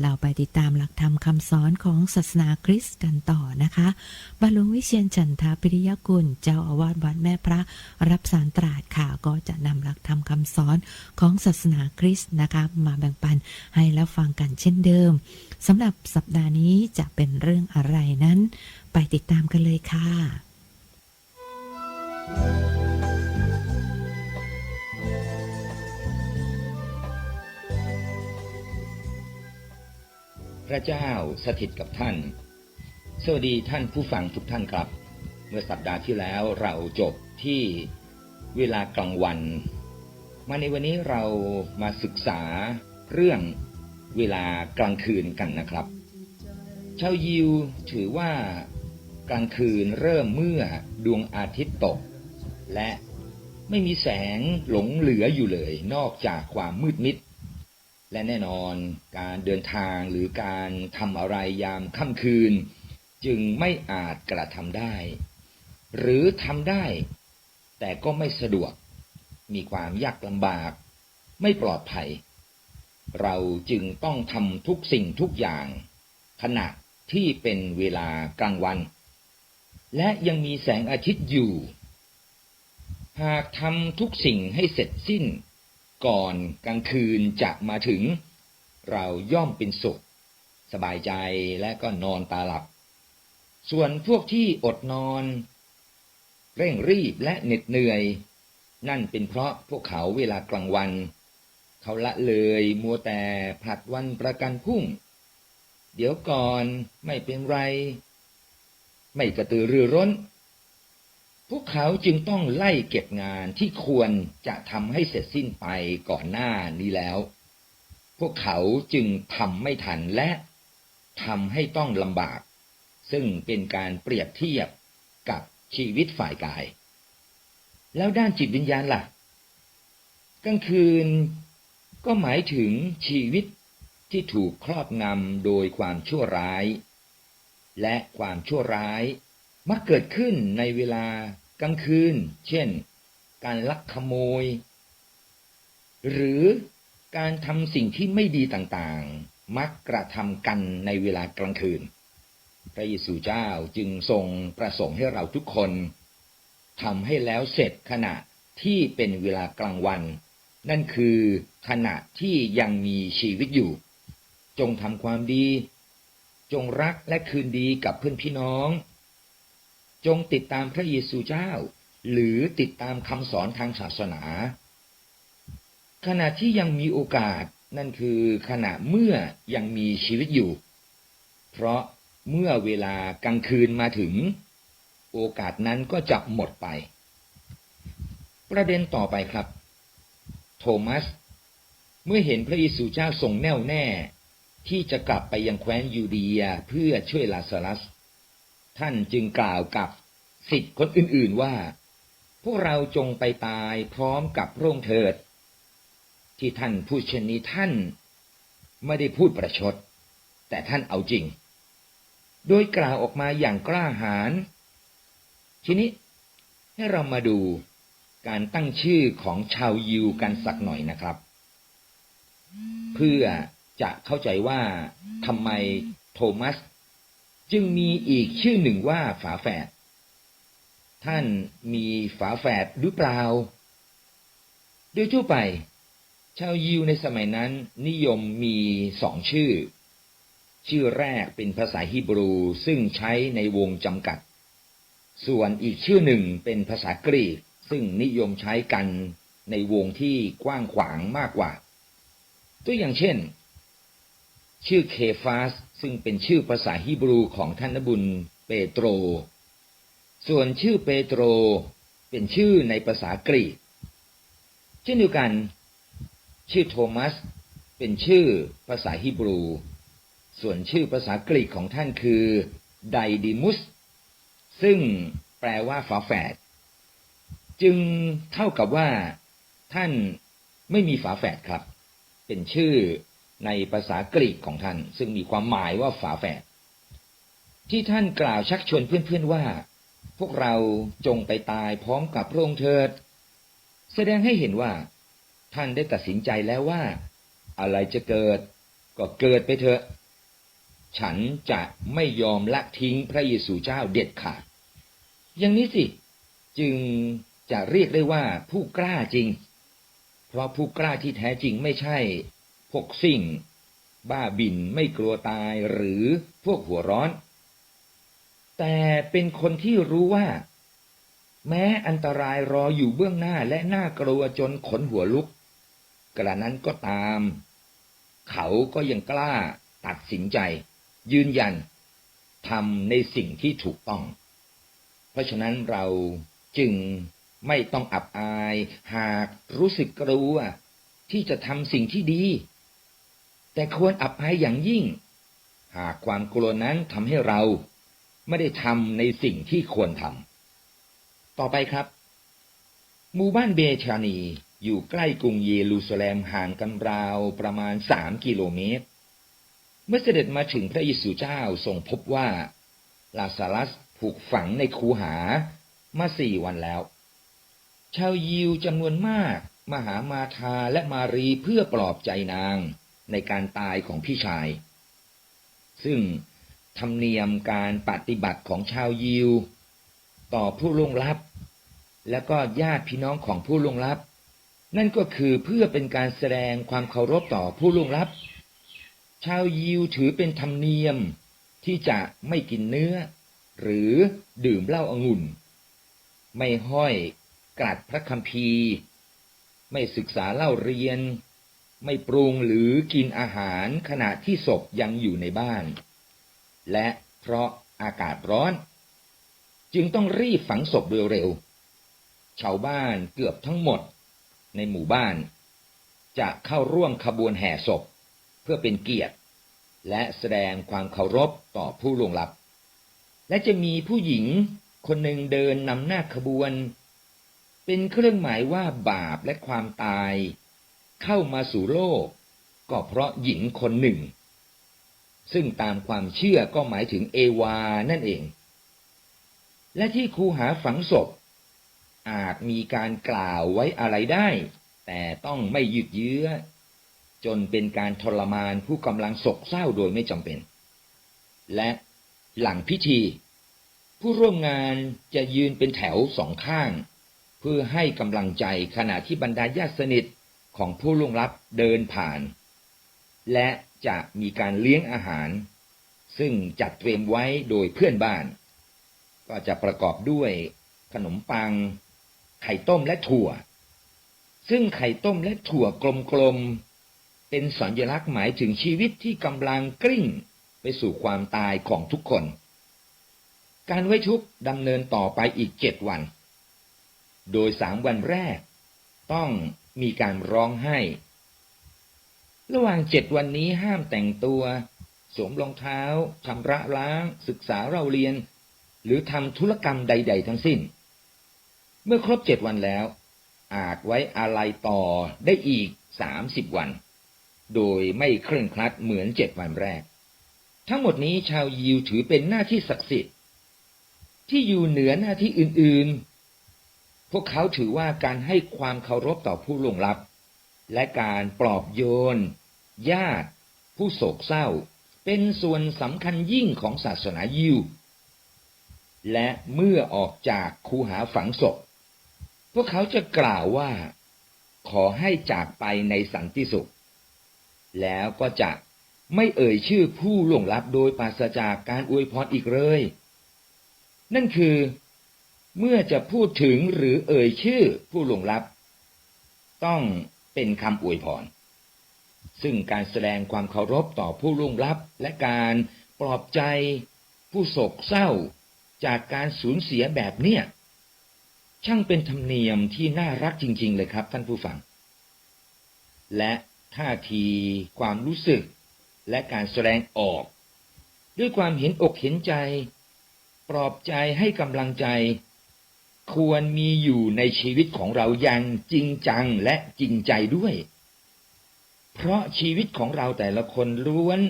เราไปติดตามหลักธรรมคำสอนของศาสนาคริสต์กันต่อนะคะบาลวงวิเชียนจันทาปิริยกุล เจ้าอาวาสวัดแม่พระรับสารตราดค่ะ ก็จะนำหลักธรรมคำสอนของศาสนาคริสต์นะคะมาแบ่งปันให้แล้วฟังกันเช่นเดิมสำหรับสัปดาห์นี้จะเป็นเรื่องอะไรนั้น ไปติดตามกันเลยค่ะ พระเจ้าสถิตกับท่าน สวัสดีท่านผู้ฟังทุกท่านครับ เมื่อสัปดาห์ที่แล้วเราจบที่เวลากลางวัน มาในวันนี้เรามาศึกษาเรื่องเวลากลางคืนกันนะครับ ชาวยิวถือว่ากลางคืนเริ่มเมื่อดวงอาทิตย์ตก และไม่มีแสงหลงเหลืออยู่เลย นอกจากความมืดมิด และแน่นอนการเดินทางหรือการทำอะไรยามค่ำคืน จึงไม่อาจกระทำได้ หรือทำได้ แต่ก็ไม่สะดวก มีความยากลำบาก ไม่ปลอดภัย เราจึงต้องทำทุกสิ่งทุกอย่าง ขณะที่เป็นเวลากลางวัน และยังมีแสงอาทิตย์อยู่ หากทำทุกสิ่งให้เสร็จสิ้น ก่อนกลางคืนจะมาถึง เราย่อมเป็นสุข สบายใจและก็นอนตาหลับ ส่วนพวกที่อดนอน เร่งรีบและเหน็ดเหนื่อย นั่นเป็นเพราะพวกเขาเวลากลางวัน เขาละเลยมัวแต่ผลัดวันประกันพรุ่ง เดี๋ยวก่อนไม่เป็นไร ไม่กระตือรือร้น พวกเขาจึงต้องไล่เก็บงานที่ควรจะทำให้เสร็จสิ้นไปก่อนหน้านี้แล้ว พวกเขาจึงทำไม่ทันและทำให้ต้องลำบาก ซึ่งเป็นการเปรียบเทียบกับชีวิตฝ่ายกาย แล้วด้านจิตวิญญาณล่ะ กลางคืนก็หมายถึงชีวิตที่ถูกครอบงำโดยความชั่วร้าย และความชั่วร้ายมักเกิดขึ้นในเวลา กลางคืน เช่น การลักขโมย หรือการทำสิ่งที่ไม่ดีต่างๆ มักกระทำกันในเวลากลางคืน พระเยซูเจ้าจึงทรงประสงค์ให้เราทุกคนทำให้แล้วเสร็จขณะที่เป็นเวลากลางวัน นั่นคือขณะที่ยังมีชีวิตอยู่ จงทำความดี จงรักและคืนดีกับเพื่อนพี่น้อง จงติดตามพระเยซูเจ้า หรือติดตามคำสอนทางศาสนา ขณะที่ยังมีโอกาสนั่นคือขณะเมื่อยังมีชีวิตอยู่ เพราะเมื่อเวลากลางคืนมาถึง โอกาสนั้นก็จะหมดไป ประเด็นต่อไปครับ โทมัส เมื่อเห็นพระเยซูเจ้าทรงแน่วแน่ ที่จะกลับไปยังแคว้นยูเดียเพื่อช่วยลาซารัส ท่านจึงกล่าวกับสิทธิ์คนอื่นๆว่า พวกเราจงไปตายพร้อมกับพระองค์เถิด ที่ท่านพูดเช่นนี้ท่านไม่ได้พูดประชด แต่ท่านเอาจริง โดยกล่าวออกมาอย่างกล้าหาญทีนี้ให้เรามาดูการตั้งชื่อของชาวยิวกันสักหน่อยนะครับ เพื่อจะเข้าใจว่าทำไมโทมัส จึงมีอีกชื่อหนึ่งว่าฝาแฝด ท่านมีฝาแฝดหรือเปล่า โดยทั่วไป ชาวยิวในสมัยนั้นนิยมมีสองชื่อ ชื่อแรกเป็นภาษาฮีบรูซึ่งใช้ในวงจำกัด ส่วนอีกชื่อหนึ่งเป็นภาษากรีกซึ่งนิยมใช้กันในวงที่กว้างขวางมากกว่า ตัวอย่างเช่น ชื่อเคฟาส ซึ่งเป็นชื่อภาษาฮีบรูของท่านนบุญเปโตร ส่วนชื่อเปโตร เป็นชื่อในภาษากรีกเช่นเดียวกัน ชื่อโทมัส เป็นชื่อภาษาฮีบรู ส่วนชื่อภาษากรีกของท่านคือไดดิมุส ซึ่งแปลว่าฝาแฝด จึงเท่ากับว่าท่านไม่มีฝาแฝดครับ เป็นชื่อ ในภาษากรีกของท่าน ซึ่งมีความหมายว่าฝาแฝดที่ท่านกล่าวชักชวนเพื่อนๆว่า พวกเราจงไปตายพร้อมกับพระองค์เถิด แสดงให้เห็นว่า ท่านได้ตัดสินใจแล้วว่า อะไรจะเกิด ก็เกิดไปเถอะ ฉันจะไม่ยอมละทิ้งพระเยซูเจ้าเด็ดขาดอย่างนี้สิ จึงจะเรียกได้ว่าผู้กล้าจริง เพราะผู้กล้าที่แท้จริงไม่ใช่ พวกสิ่ง บ้าบินไม่กลัวตายหรือพวกหัวร้อน แต่เป็นคนที่รู้ว่า แม้อันตรายรออยู่เบื้องหน้าและน่ากลัวจนขนหัวลุก กระนั้นก็ตาม เขาก็ยังกล้าตัดสินใจ ยืนยันทำในสิ่งที่ถูกต้อง เพราะฉะนั้นเราจึงไม่ต้องอับอาย หากรู้สึกกลัวที่จะทำสิ่งที่ดี แต่ควรอับอายอย่างยิ่ง หากความกลัวนั้นทำให้เราไม่ได้ทำในสิ่งที่ควรทำต่อไปครับ หมู่บ้านเบชานีอยู่ใกล้กรุงเยรูซาเล็มห่างกันราวประมาณสามกิโลเมตร เมื่อเสด็จมาถึงพระเยซูเจ้าทรงพบว่า ลาซารัสถูกฝังในคูหามาสี่วันแล้ว ชาวยิวจำนวนมากมาหามาธาและมารีเพื่อปลอบใจนาง ในการตายของพี่ชาย ซึ่งธรรมเนียมการปฏิบัติของชาวยิว ต่อผู้ล่วงลับ และก็ญาติพี่น้องของผู้ล่วงลับ นั่นก็คือเพื่อเป็นการแสดงความเคารพต่อผู้ล่วงลับ ชาวยิวถือเป็นธรรมเนียมที่จะไม่กินเนื้อ หรือดื่มเหล้าองุ่น ไม่ห้อยกลัดพระคัมภีร์ ไม่ศึกษาเล่าเรียน ไม่ปรุงหรือกินอาหารขณะที่ศพยังอยู่ในบ้าน และเพราะอากาศร้อน จึงต้องรีบฝังศพเร็วๆชาวบ้านเกือบทั้งหมดในหมู่บ้าน จะเข้าร่วมขบวนแห่ศพ เพื่อเป็นเกียรติ และแสดงความเคารพต่อผู้ล่วงลับ และจะมีผู้หญิงคนหนึ่งเดินนำหน้าขบวน เป็นเครื่องหมายว่าบาปและความตาย เข้ามาสู่โลก ก็เพราะหญิงคนหนึ่ง ซึ่งตามความเชื่อก็หมายถึงเอวานั่นเอง และที่คูหาฝังศพ อาจมีการกล่าวไว้อะไรได้ แต่ต้องไม่ยืดเยื้อ จนเป็นการทรมานผู้กำลังศกเศร้าโดยไม่จำเป็น และหลังพิธีผู้ร่วมงานจะยืนเป็นแถวสองข้าง เพื่อให้กำลังใจขณะที่บรรดาญาติสนิท ของผู้ล่วงลับเดินผ่าน และจะมีการเลี้ยงอาหาร ซึ่งจัดเตรียมไว้โดยเพื่อนบ้าน ก็จะประกอบด้วยขนมปัง ไข่ต้มและถั่ว ซึ่งไข่ต้มและถั่วกลมๆ เป็นสัญลักษณ์หมายถึงชีวิตที่กำลังกลิ้งไปสู่ความตายของทุกคน การไว้ทุกดำเนินต่อไปอีกเจ็ดวัน โดยสามวันแรก ต้อง มีการร้องไห้ ระหว่างเจ็ดวันนี้ห้ามแต่งตัว สวมรองเท้าชำระล้าง ศึกษาเราเรียน หรือทำธุรกรรมใด ๆ ทั้งสิ้น เมื่อครบเจ็ดวันแล้ว อาจไว้อาลัยต่อได้อีกสามสิบวัน โดยไม่เคร่งครัดเหมือนเจ็ดวันแรก ทั้งหมดนี้ชาวยิวถือเป็นหน้าที่ศักดิ์สิทธิ์ที่อยู่เหนือหน้าที่อื่นๆ พวกเขาถือว่าการให้ความเคารพต่อผู้ล่วงลับ และการปลอบโยน ญาติ ผู้โศกเศร้า เป็นส่วนสำคัญยิ่งของศาสนายิว และเมื่อออกจากคูหาฝังศพ พวกเขาจะกล่าวว่า ขอให้จากไปในสันติสุข แล้วก็จะไม่เอ่ยชื่อผู้ล่วงลับโดยปราศจากการอวยพรอีกเลย นั่นคือ เมื่อจะพูดถึงหรือเอ่ยชื่อผู้ลงลับ ต้องเป็นคำอวยพร ซึ่งการแสดงความเคารพต่อผู้ล่วงลับ และการปลอบใจผู้โศกเศร้าจากการสูญเสียแบบเนี้ยช่างเป็นธรรมเนียมที่น่ารักจริง ๆ เลยครับท่านผู้ฟัง และท่าทีความรู้สึกและการแสดงออก ด้วยความเห็นอกเห็นใจ ปลอบใจให้กำลังใจ ควรมีอยู่ในชีวิตของเราอย่างจริงจังและจริงใจด้วย เพราะชีวิตของเราแต่ละคนล้วน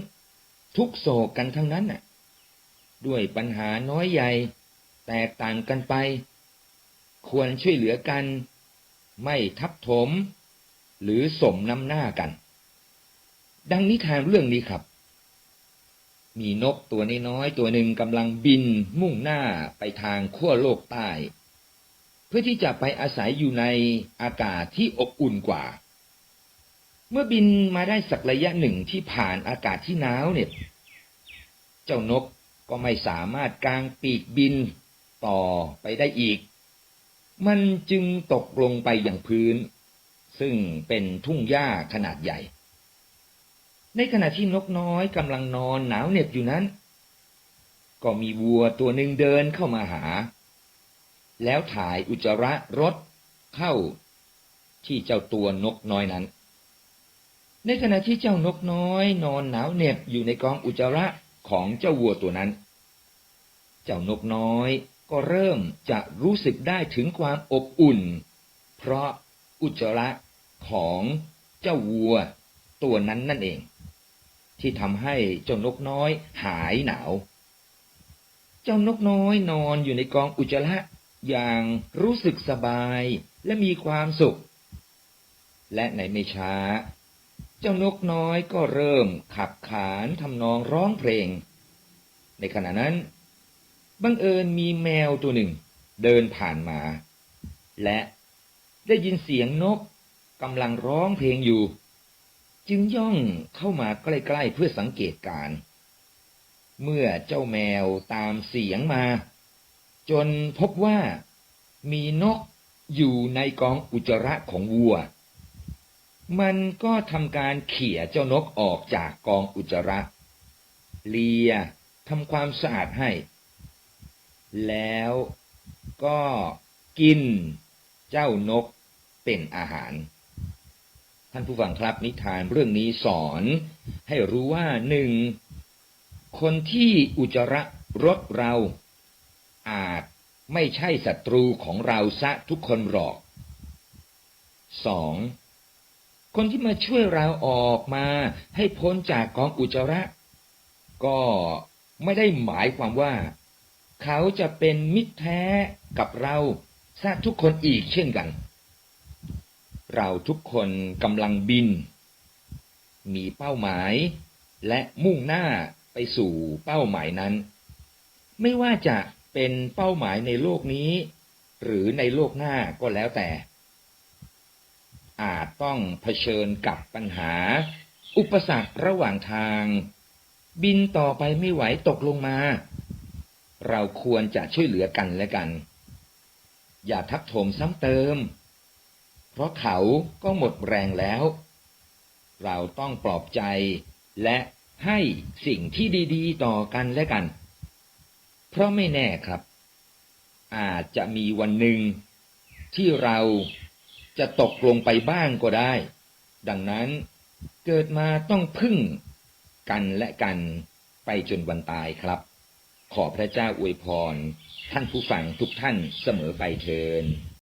ทุกโศกกันทั้งนั้นน่ะ ด้วยปัญหาน้อยใหญ่ แตกต่างกันไป ควรช่วยเหลือกัน ไม่ทับถม หรือสมน้ำหน้ากัน ดังนิทานเรื่องนี้ครับมีนกตัวน้อยๆตัวหนึ่งกำลังบินมุ่งหน้าไปทางขั้วโลกใต้ เพื่อที่จะไปอาศัยอยู่ในอากาศที่อบอุ่นกว่า เมื่อบินมาได้สักระยะหนึ่งที่ผ่านอากาศที่หนาวเนี่ยเจ้านกก็ไม่สามารถกางปีกบินต่อไปได้อีก มันจึงตกลงไปอย่างพื้น ซึ่งเป็นทุ่งหญ้าขนาดใหญ่ ในขณะที่นกน้อยกำลังนอนหนาวเหน็บอยู่นั้น ก็มีวัวตัวหนึ่งเดินเข้ามาหา แล้วถ่ายอุจจาระรถเข้าที่เจ้าตัวนกน้อยนั้น ในขณะที่เจ้านกน้อย นอนหนาวเหน็บอยู่ในกองอุจจาระของเจ้าวัวตัวนั้น เจ้านกน้อยก็เริ่มจะรู้สึกได้ถึงความอบอุ่น เพราะอุจจาระของเจ้าวัวตัวนั้นนั่นเอง ที่ทำให้เจ้านกน้อยหายหนาว เจ้านกน้อยนอนอยู่ในกองอุจจาระ อย่างรู้สึกสบายและมีความสุข และในไม่ช้า เจ้านกน้อยก็เริ่มขับขานทำนองร้องเพลง ในขณะนั้น บังเอิญมีแมวตัวหนึ่งเดินผ่านมา และได้ยินเสียงนกกำลังร้องเพลงอยู่ จึงย่องเข้ามาใกล้ๆเพื่อสังเกตการ์เมื่อเจ้าแมวตามเสียงมา จนพบว่ามีนกอยู่ในกองอุจจาระของวัว มันก็ทำการเขี่ยเจ้านกออกจากกองอุจจาระ เลียทำความสะอาดให้ แล้วก็กินเจ้านกเป็นอาหาร ท่านผู้ฟังครับนิทานเรื่องนี้สอนให้รู้ว่าหนึ่งคนที่อุจจาระรถเรา อาจไม่ใช่ศัตรูของเราซะทุกคนหรอกสองคนที่มาช่วยเราออกมาให้พ้นจากกองอุจจาระ ก็ไม่ได้หมายความว่า เขาจะเป็นมิตรแท้กับเราซะทุกคนอีกเช่นกัน เราทุกคนกำลังบิน มีเป้าหมายและมุ่งหน้าไปสู่เป้าหมายนั้น ไม่ว่าจะ เป็นเป้าหมายในโลกนี้ หรือในโลกหน้าก็แล้วแต่ อาจต้องเผชิญกับปัญหา อุปสรรคระหว่างทาง บินต่อไปไม่ไหวตกลงมา เราควรจะช่วยเหลือกันและกัน อย่าทับถมซ้ำเติม เพราะเขาก็หมดแรงแล้ว เราต้องปลอบใจและให้สิ่งที่ดี ๆ ต่อกันและกัน เพราะไม่แน่ครับ อาจจะมีวันหนึ่งที่เราจะตกลงไปบ้างก็ได้ ดังนั้นเกิดมาต้องพึ่งกันและกันไปจนวันตายครับ ขอพระเจ้าอวยพร ท่านผู้ฟังทุกท่านเสมอไปเทิน